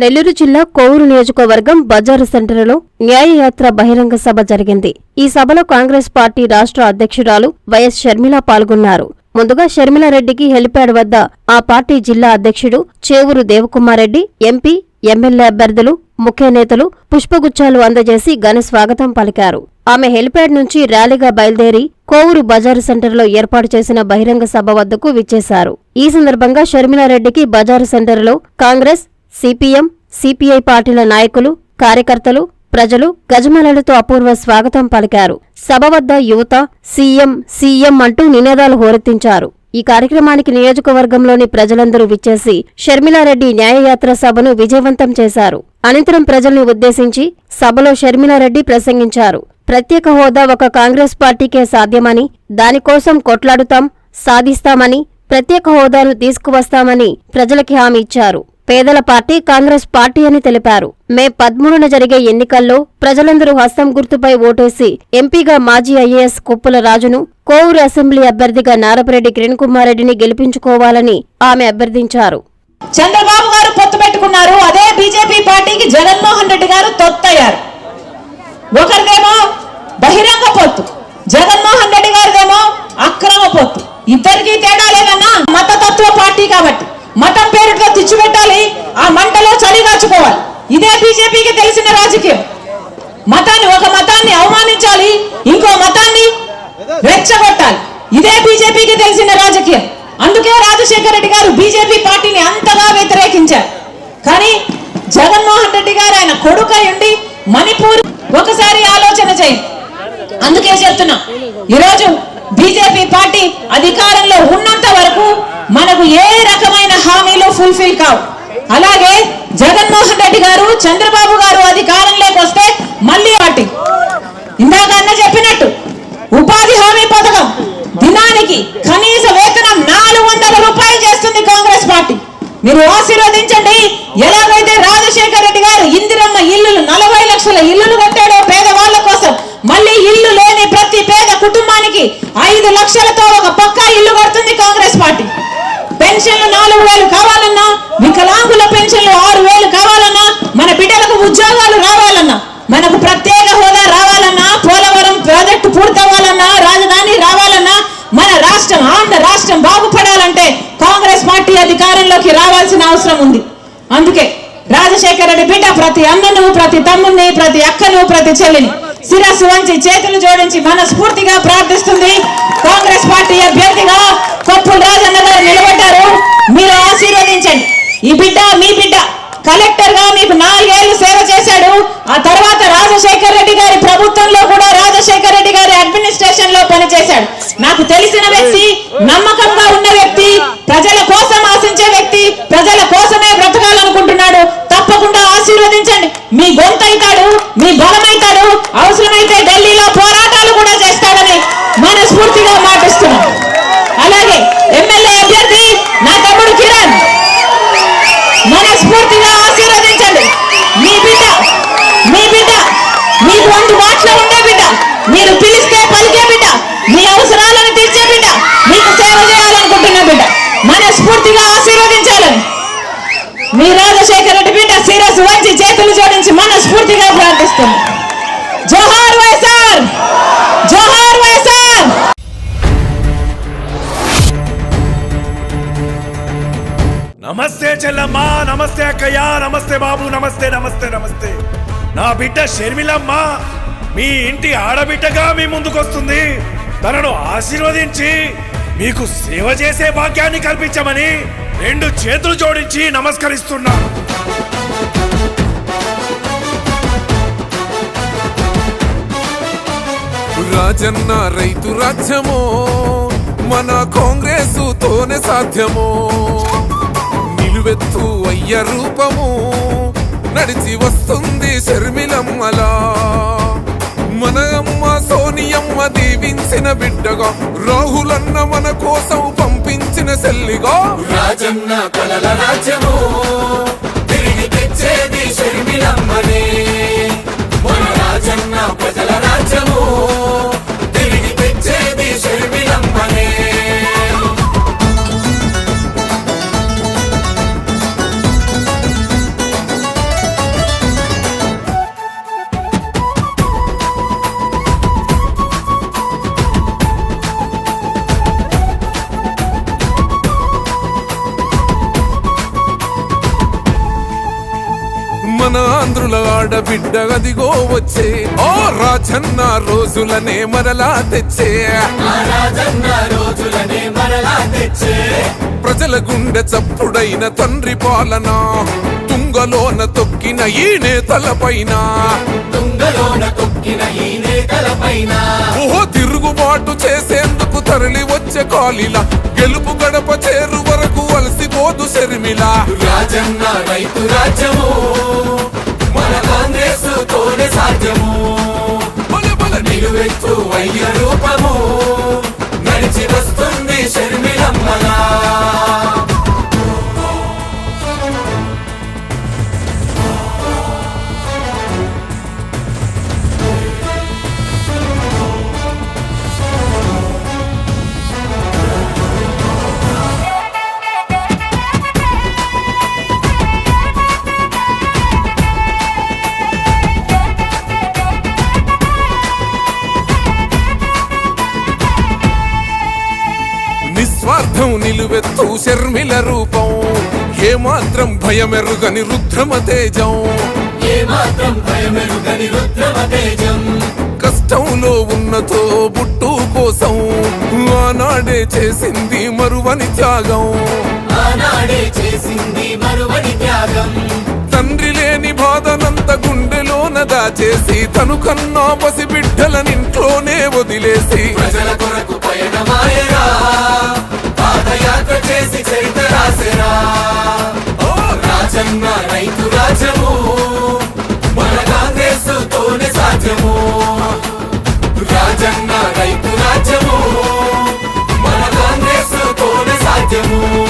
నెల్లూరు జిల్లా కోవూరు నియోజకవర్గం బజారు సెంటర్లో న్యాయయాత్ర బహిరంగ సభ జరిగింది. ఈ సభలో కాంగ్రెస్ పార్టీ రాష్ట్ర అధ్యక్షురాలు వైఎస్ షర్మిల పాల్గొన్నారు. ముందుగా షర్మిలారెడ్డికి హెలిప్యాడ్ వద్ద ఆ పార్టీ జిల్లా అధ్యక్షుడు చేవూరు దేవకుమారెడ్డి ఎంపీ ఎమ్మెల్యే అభ్యర్థులు ముఖ్య నేతలు పుష్పగుచ్చాలు అందజేసి ఘన స్వాగతం పలికారు. ఆమె హెలిప్యాడ్ నుంచి ర్యాలీగా బయలుదేరి కోవూరు బజారు సెంటర్లో ఏర్పాటు చేసిన బహిరంగ సభ వద్దకు విచ్చేశారు. ఈ సందర్భంగా షర్మిలారెడ్డికి బజారు సెంటర్లో కాంగ్రెస్ సిపిఎం సిపిఐ పార్టీల నాయకులు కార్యకర్తలు ప్రజలు గజమలలతో అపూర్వ స్వాగతం పలికారు. సభ వద్ద యువత సీఎం సీఎం అంటూ నినాదాలు హోరెత్తించారు. ఈ కార్యక్రమానికి నియోజకవర్గంలోని ప్రజలందరూ విచ్చేసి షర్మిలారెడ్డి న్యాయయాత్ర సభను విజయవంతం చేశారు. అనంతరం ప్రజల్ని ఉద్దేశించి సభలో షర్మిలారెడ్డి ప్రసంగించారు. ప్రత్యేక హోదా ఒక కాంగ్రెస్ పార్టీకే సాధ్యమని దానికోసం కొట్లాడుతాం సాధిస్తామని ప్రత్యేక హోదాను తీసుకువస్తామని ప్రజలకి హామీ ఇచ్చారు. పేదల పార్టీ కాంగ్రెస్ పార్టీ అని తెలిపారు. మే పదమూడున జరిగే ఎన్నికల్లో ప్రజలందరూ హస్తం గుర్తుపై ఓటేసి ఎంపీగా మాజీ ఐఏఎస్ కొప్పుల రాజును కోవూరు అసెంబ్లీ అభ్యర్థిగా నారపరెడ్డి కిరణ్ కుమార్ రెడ్డిని గెలిపించుకోవాలని ఆమె అభ్యర్థించారు. చంద్రబాబు గారు పొత్తు పెట్టుకున్నారు. అదే బీజేపీ పార్టీకి జగన్మోహన్ రెడ్డి గారు తొత్తయ్యారు. ఒకరిదేమో బహిరంగ పొత్తు జగన్మోహన్ రెడ్డి గారిదేమో అక్రమ పొత్తు. ఇద్దరికి తేడా లేదన్నా మతతత్వ పార్టీ కాబట్టి మతం పేరుతో తెచ్చిపెట్టి ఆ మంటలో చలిగాచుకోవాలి ఇదే బీజేపీకి తెలిసిన రాజకీయం. మతాన్ని ఒక మతాన్ని అవమానించాలి ఇంకో మతాన్ని రెచ్చగొట్టాలి. ఇదే బీజేపీకి తెలిసిన రాజకీయం. అందుకే రాజశేఖర రెడ్డి గారు బీజేపీ పార్టీని అంతగా వ్యతిరేకించారు. కానీ జగన్మోహన్ రెడ్డి గారు ఆయన కొడుకై ఉండి మణిపూర్ ఒకసారి ఆలోచన చేయి అందుకే చెప్తున్నా ఈరోజు బీజేపీ పార్టీ అధికారంలో ఉన్నంత వరకు మనకు ఏ రకమైన హామీలు ఫుల్ఫిల్ కావు. అలాగే జగన్మోహన్ రెడ్డి గారు చంద్రబాబు గారు అధికారంలోకి వస్తే మళ్ళీ వాటి. ఇందాక అన్న చెప్పినట్టు ఉపాధి హామీ పథకం దినానికి కనీస వేతనం నాలుగు వందల రూపాయలు చేస్తుంది కాంగ్రెస్ పార్టీ. మీరు ఆశీర్వదించండి. ఎలాగైతే రాజశేఖర్ రెడ్డి గారు ఇందిరమ్మ ఇల్లులు నలభై లక్షల ఇల్లులు కట్టాడో పేదవాళ్ళ కోసం మళ్ళీ ఇల్లు లేని ప్రతి పేద కుటుంబానికి ఐదు లక్షలతో ఒక పక్కా ఇల్లు కడుతుంది కాంగ్రెస్ పార్టీ. పెన్షన్లు నాలుగు వేలు కావాలన్నా వికలాంగుల పెన్షన్లు ఆరు వేలు కావాలన్నా మన బిడ్డలకు ఉద్యోగాలు రావాలన్నా మనకు ప్రత్యేక హోదా రావాలన్నా పోలవరం ప్రాజెక్టు పూర్తవ్వాలన్నా రాజధాని రావాలన్నా మన రాష్ట్రం ఆంధ్ర రాష్ట్రం బాగుపడాలంటే కాంగ్రెస్ పార్టీ అధికారంలోకి రావాల్సిన అవసరం ఉంది. అందుకే రాజశేఖర రెడ్డి బిడ్డ ప్రతి అన్నను ప్రతి తమ్ముని ప్రతి అక్కను ప్రతి చెల్లిని శిరస్సు వంచి చేతులు జోడించి మనస్ఫూర్తిగా ప్రార్థిస్తుంది. కాంగ్రెస్ పార్టీ అభ్యర్థిగా కొప్పుల రాజన్న గారు నిలబడ్డారు. మీరు ఆశీర్వదించండి. ఈ బిడ్డ మీ బిడ్డ కలెక్టర్గా మీకు నాలుగేళ్ళు సేవ చేశాడు. ఆ తర్వాత రాజశేఖర్ రెడ్డి గారి ప్రభుత్వంలో కూడా రాజశేఖర్ రెడ్డి గారి అడ్మినిస్ట్రేషన్లో పనిచేశాడు. నాకు తెలిసిన వ్యక్తి నమ్మకంగా చేతులు జోడించి మనస్ఫూర్తిగా ప్రార్థిస్తుంది జోహార్ వైఎస్ఆర్! జోహార్ వైఎస్ఆర్! నమస్తే చెల్లమ్మా నమస్తే అక్కయ్య నమస్తే బాబు నమస్తే నమస్తే నమస్తే. నా బిడ్డ షర్మిలమ్మ మీ ఇంటి ఆడబిడ్డగా మీ ముందుకొస్తుంది. తనను ఆశీర్వదించి మీకు సేవ చేసే భాగ్యాన్ని కల్పించమని రెండు చేతులు జోడించి నమస్కరిస్తున్నా రాజన్న రైతు రాజ్యమో మన కాంగ్రెసు తోనే సాధ్యమో. నిలువెత్తు అయ్య రూపము నడిచి వస్తుంది శర్మిలమ్మలా మన అమ్మ సోనియమ్మ దీవించిన బిడ్డగా రాహులన్న మన కోసం పంపించిన సెల్లిగా. రాజన్న కలల రాజ్యము తిరిగి తెచ్చేది షర్మిలమ్మనే. మన రాజన్న ప్రజల రాజ్యము ఆడబిడ్డ అదిగో వచ్చే. ఓ రాజన్న రోజులనే మరలా తెచ్చే. ఆ తెచ్చే ప్రజల గుండె చప్పుడైన తండ్రి పాలన. తుంగలోన తొక్కిన ఈ నేతలపైన తుంగలోన తొక్కిన ఈ నేతల పైన ఓహో తిరుగుబాటు చేసేందుకు తరలి వచ్చే కాలిలా. గెలుపు గడప చేరు వరకు అలసిపోదు శర్మిల. రాజన్న రైతు రాజ్యము. నిలువెత్తు వయ్య రూపము నిస్వార్థం నిలువెత్తు శర్మిల రూపం. ఏ మాత్రం భయమెరుగని రుద్రమ తేజం. కష్టంలో ఉన్నతో బుట్టు కోసం ఆనాడే చేసింది మరువని త్యాగం. ఆనాడే చేసింది మరువని త్యాగం. తండ్రి లేని బాధనంత గుండెలోన దాచేసి తను కన్నా పసి బిడ్డలనింట్లోనే వదిలేసి ప్రజల కొరకు పయనమాయరా. పాదయాత్ర చేసి చరిత్ర రాసెరా రాజన్న రైతు రాజము మన కాంగ్రెస్ తోనే సాధ్యము. రాజన్న రైతు రాజ్యము మన కాంగ్రెస్ తోనే సాధ్యము.